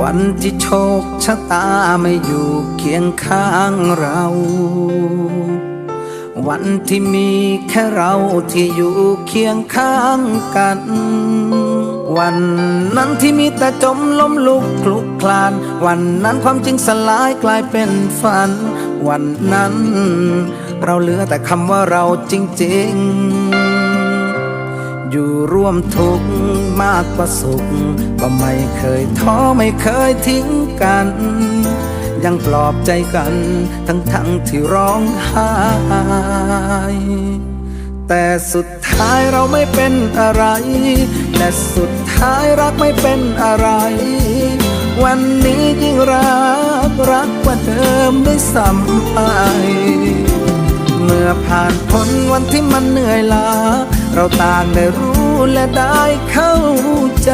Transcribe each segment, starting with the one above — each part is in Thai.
วันที่โชคชะตาไม่อยู่เคียงข้างเรา วันที่มีแค่เราที่อยู่เคียงข้างกัน วันนั้นที่มีแต่จมล้มลุกคลุกคลาน วันนั้นความจริงสลายกลายเป็นฝัน วันนั้น เราเหลือแต่คำว่าเราจริง ๆ อยู่ร่วมทุกข์มากกว่าสุข ก็ไม่เคยท้อไม่เคยทิ้งกัน ยังปลอบใจกัน ทั้งทั้งๆที่ร้องไห้แต่สุดท้ายเราไม่เป็นอะไรและสุดท้ายรักไม่เป็นอะไร วันนี้ยิ่งรักรักกว่าเดิมด้วยซ้ำไปเมื่อผ่านพ้นวันที่มันเหนื่อยล้า เราต่างได้รู้และได้เข้าใจ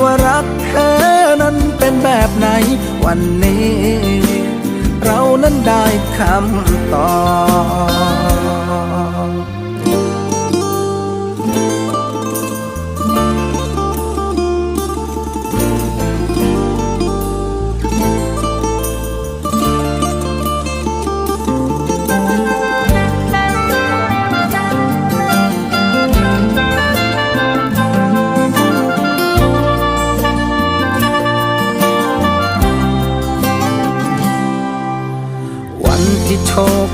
ว่ารักเธอนั้นเป็นแบบไหน วันนี้ เรานั้นได้คำตอบ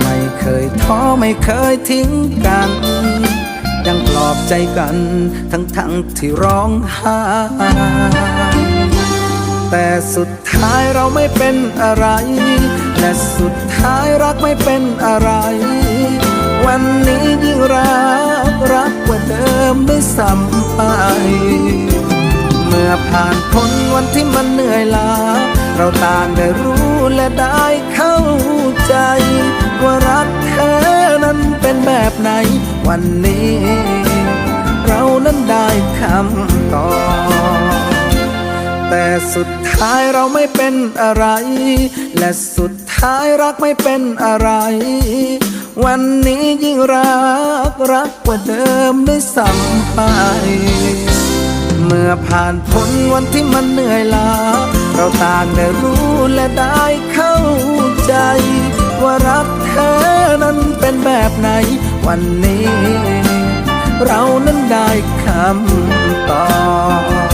่ เคยท้อไม่เคยทิ้งกัน ยังปลอบใจกัน ทั้งทั้งที่ร้องไห้แต่สุดท้ายเราไม่เป็นอะไร และสุดท้ายรักไม่เป็นอะไร วันนี้ยิ่งรักรักกว่าเดิมด้วยซ้ำไปเมื่อผ่านพ้นวันที่มันเหนื่อยล้า เราต่างได้รู้และได้เข้าใจ ไหน วันนี้ เรานั้นได้คำตอบแต่สุดท้ายเราไม่เป็นอะไร และสุดท้ายรักไม่เป็นอะไร วันนี้ยิ่งรักรักกว่าเดิมด้วยซ้ำไป เมื่อผ่านพ้นวันที่มันเหนื่อยล้า เราต่างได้รู้และได้เข้าใจ ว่ารักเธอนั้นเป็นแบบไหน วันนี้ เรานั้นได้คำตอบ